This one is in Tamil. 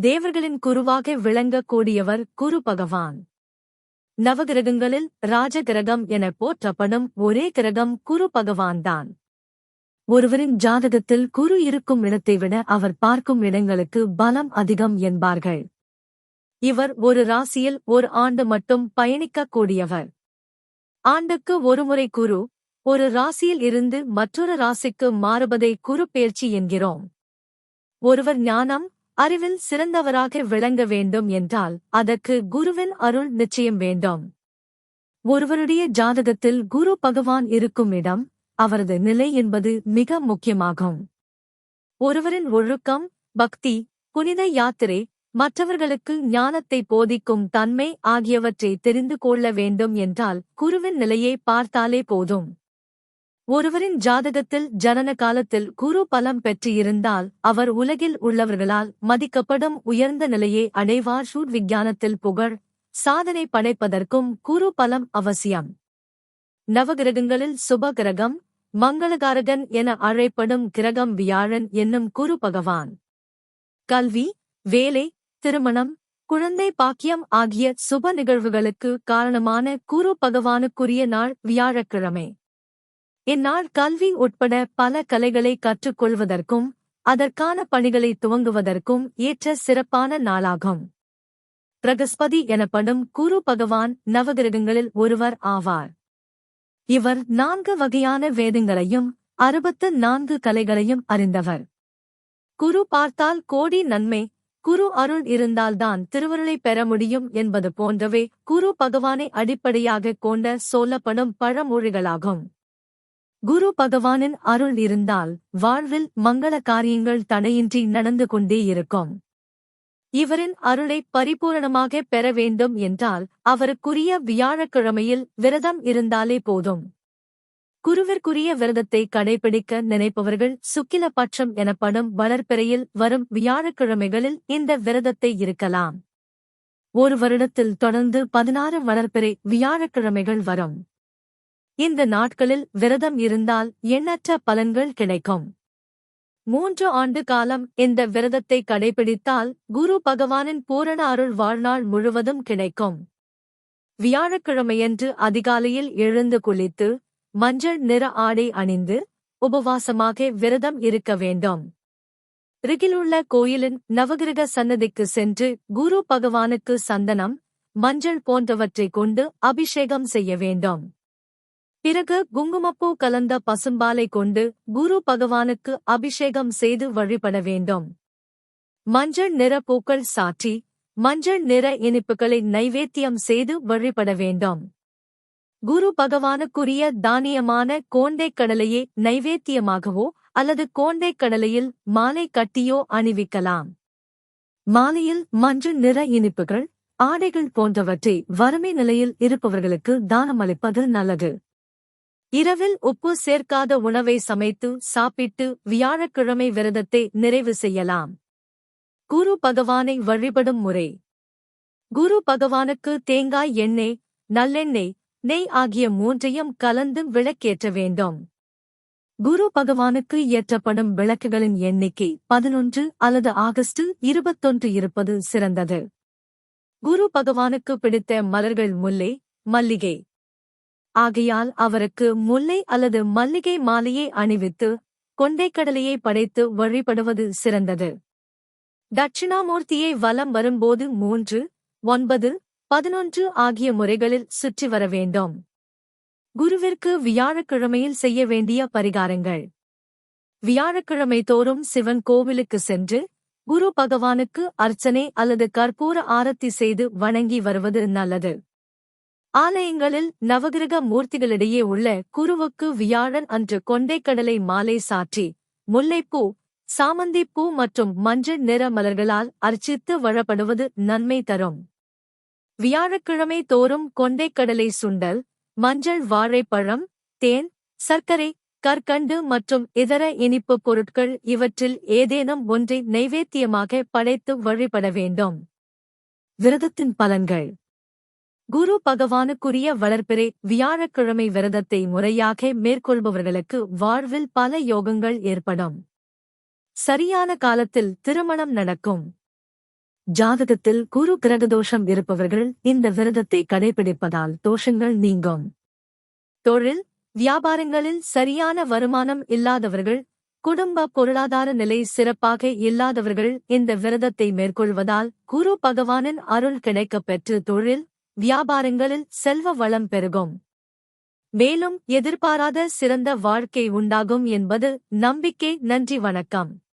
தேவர்களின் குருவாக விளங்கக்கூடியவர் குரு பகவான். நவகிரகங்களில் ராஜகிரகம் என போற்றப்படும் ஒரே கிரகம் குரு பகவான்தான் ஒருவரின் ஜாதகத்தில் குரு இருக்கும் இடத்தை விட அவர் பார்க்கும் இடங்களுக்கு பலம் அதிகம் என்பார்கள். இவர் ஒரு ராசியில் ஒரு ஆண்டு மட்டும் பயணிக்கக்கூடியவர். ஆண்டுக்கு ஒருமுறை குரு ஒரு ராசியில் இருந்து மற்றொரு ராசிக்கு மாறுவதை குரு பெயர்ச்சி என்கிறோம். ஒருவர் ஞானம் அறிவில் சிறந்தவராக விளங்க வேண்டும் என்றால் அதற்கு குருவின் அருள் நிச்சயம் வேண்டும். ஒருவருடைய ஜாதகத்தில் குரு பகவான் இருக்கும் இடம் அவரது நிலை என்பது மிக முக்கியமாகும். ஒருவரின் ஒழுக்கம் பக்தி புனித யாத்திரை மற்றவர்களுக்கு ஞானத்தை போதிக்கும் தன்மை ஆகியவற்றை தெரிந்து கொள்ள வேண்டும் என்றால் குருவின் நிலையை பார்த்தாலே போதும். ஒருவரின் ஜாதகத்தில் ஜனன காலத்தில் குரு பலம் பெற்று இருந்தால் அவர் உலகில் உள்ளவர்களால் மதிக்கப்படும் உயர்ந்த நிலையை அடைவார். ஷூட் விஞ்ஞானத்தில் புகழ் சாதனை படைப்பதற்கும் குரு பலம் அவசியம். நவகிரகங்களில் சுப கிரகம் மங்களகாரகன் என அழைப்படும் கிரகம் வியாழன் என்னும் குரு பகவான். கல்வி வேலை திருமணம் குழந்தை பாக்கியம் ஆகிய சுப நிகழ்வுகளுக்கு காரணமான குரு பகவானுக்குரிய நாள் வியாழக்கிழமை. இந்நாள் கல்வி உட்பட பல கலைகளை கற்றுக்கொள்வதற்கும் அதற்கான பணிகளை துவங்குவதற்கும் ஏற்ற சிறப்பான நாளாகும். பிரகஸ்பதி எனப்படும் குரு பகவான் நவகிரகங்களில் ஒருவர் ஆவார். இவர் நான்கு வகையான வேதங்களையும் அறுபத்து நான்கு கலைகளையும் அறிந்தவர். குரு பார்த்தால் கோடி நன்மை குரு அருள் இருந்தால்தான் திருவருளை பெற முடியும் என்பது போன்றவே குரு பகவானை அடிப்படையாகக் கொண்ட சொல்லப்படும் பழமொழிகளாகும். குரு பகவானின் அருள் இருந்தால் வாழ்வில் மங்கள காரியங்கள் தடையின்றி நடந்து கொண்டே இருக்கும். இவரின் அருளை பரிபூரணமாக பெற வேண்டும் என்றால் அவருக்குரிய வியாழக்கிழமையில் விரதம் இருந்தாலே போதும். குருவிற்குரிய விரதத்தை கடைபிடிக்க நினைப்பவர்கள் சுக்கில பட்சம் எனப்படும் வளர்ப்பிறையில் வரும் வியாழக்கிழமைகளில் இந்த விரதத்தை இருக்கலாம். ஒரு வருடத்தில் தொடர்ந்து பதினாறு வளர்ப்பிறை வியாழக்கிழமைகள் வரும். இந்த நாட்களில் விரதம் இருந்தால் எண்ணற்ற பலன்கள் கிடைக்கும். மூன்று ஆண்டு காலம் இந்த விரதத்தை கடைபிடித்தால் குரு பகவானின் பூரண அருள் வாழ்நாள் முழுவதும் கிடைக்கும். வியாழக்கிழமையன்று அதிகாலையில் எழுந்து குளித்து மஞ்சள் நிற ஆடை அணிந்து உபவாசமாக விரதம் இருக்க வேண்டும். ருகிலுள்ள கோயிலின் நவகிரக சன்னதிக்கு சென்று குரு பகவானுக்கு சந்தனம் மஞ்சள் போன்றவற்றைக் கொண்டு அபிஷேகம் செய்ய வேண்டும். பிறகு குங்குமப்பூ கலந்த பசும்பாலை கொண்டு குரு பகவானுக்கு அபிஷேகம் செய்து வழிபட வேண்டும். மஞ்சள் நிற பூக்கள் சாற்றி மஞ்சள் நிற இனிப்புகளை நைவேத்தியம் செய்து வழிபட வேண்டும். குரு பகவானுக்குரிய தானியமான கோண்டைக் கடலையை நைவேத்தியமாகவோ அல்லது கோண்டைக் கடலையில் மாலை கட்டியோ அணிவிக்கலாம். மாலையில் மஞ்சள் நிற இனிப்புகள் ஆடைகள் போன்றவற்றை வறுமை நிலையில் இருப்பவர்களுக்கு தானமளிப்பது நல்லது. இரவில் உப்பு சேர்க்காத உணவை சமைத்து சாப்பிட்டு வியாழக்கிழமை விரதத்தை நிறைவு செய்யலாம். குரு பகவானை வழிபடும் முறை. குரு பகவானுக்கு தேங்காய் எண்ணெய் நல்லெண்ணெய் நெய் ஆகிய மூன்றையும் கலந்து விளக்கேற்ற வேண்டும். குரு பகவானுக்கு ஏற்றப்படும் விளக்குகளின் எண்ணிக்கை பதினொன்று அல்லது ஆகஸ்ட் இருபத்தொன்று இருப்பது சிறந்தது. குரு பகவானுக்கு பிடித்த மலர்கள் முல்லை மல்லிகை ஆகையால் அவருக்கு முல்லை அல்லது மல்லிகை மாலையை அணிவித்து கொண்டைக்கடலையை படைத்து வழிபடுவது சிறந்தது. தட்சிணாமூர்த்தியை வலம் வரும்போது மூன்று ஒன்பது பதினொன்று ஆகிய முறைகளில் சுற்றி வர வேண்டும். குருவிற்கு வியாழக்கிழமையில் செய்ய வேண்டிய பரிகாரங்கள். வியாழக்கிழமை தோறும் சிவன் கோவிலுக்கு சென்று குரு பகவானுக்கு அர்ச்சனை அல்லது கற்பூர ஆரத்தி செய்து வணங்கி வருவது நல்லது. ஆலயங்களில் நவகிரக மூர்த்திகளிடையே உள்ள குருவுக்கு வியாழன் அன்று கொண்டைக்கடலை மாலை சாற்றி முல்லைப்பூ சாமந்திப்பூ மற்றும் மஞ்சள் நிற மலர்களால் அர்ச்சித்து வழப்படுவது நன்மை தரும். வியாழக்கிழமை தோறும் கொண்டைக்கடலை சுண்டல் மஞ்சள் வாழைப்பழம் தேன் சர்க்கரை கற்கண்டு மற்றும் இதர இனிப்பு பொருட்கள் இவற்றில் ஏதேனும் ஒன்றை நைவேத்தியமாக படைத்து வழிபட வேண்டும். விரதத்தின் பலன்கள். குரு பகவானுக்குரிய வளர்ப்பிறை வியாழக்கிழமை விரதத்தை முறையாக மேற்கொள்பவர்களுக்கு வாழ்வில் பல யோகங்கள் ஏற்படும். சரியான காலத்தில் திருமணம் நடக்கும். ஜாதகத்தில் குரு கிரகதோஷம் இருப்பவர்கள் இந்த விரதத்தை கடைபிடிப்பதால் தோஷங்கள் நீங்கும். தொழில் வியாபாரங்களில் சரியான வருமானம் இல்லாதவர்கள் குடும்ப பொருளாதார நிலை சிறப்பாக இல்லாதவர்கள் இந்த விரதத்தை மேற்கொள்வதால் குரு பகவானின் அருள் கிடைக்கப் பெற்று தொழில் வியாபாரங்களில் செல்வ வளம் பெருகும். மேலும் எதிர்பாராத சிறந்த வாழ்க்கை உண்டாகும் என்பது நம்பிக்கை நன்றி வணக்கம்.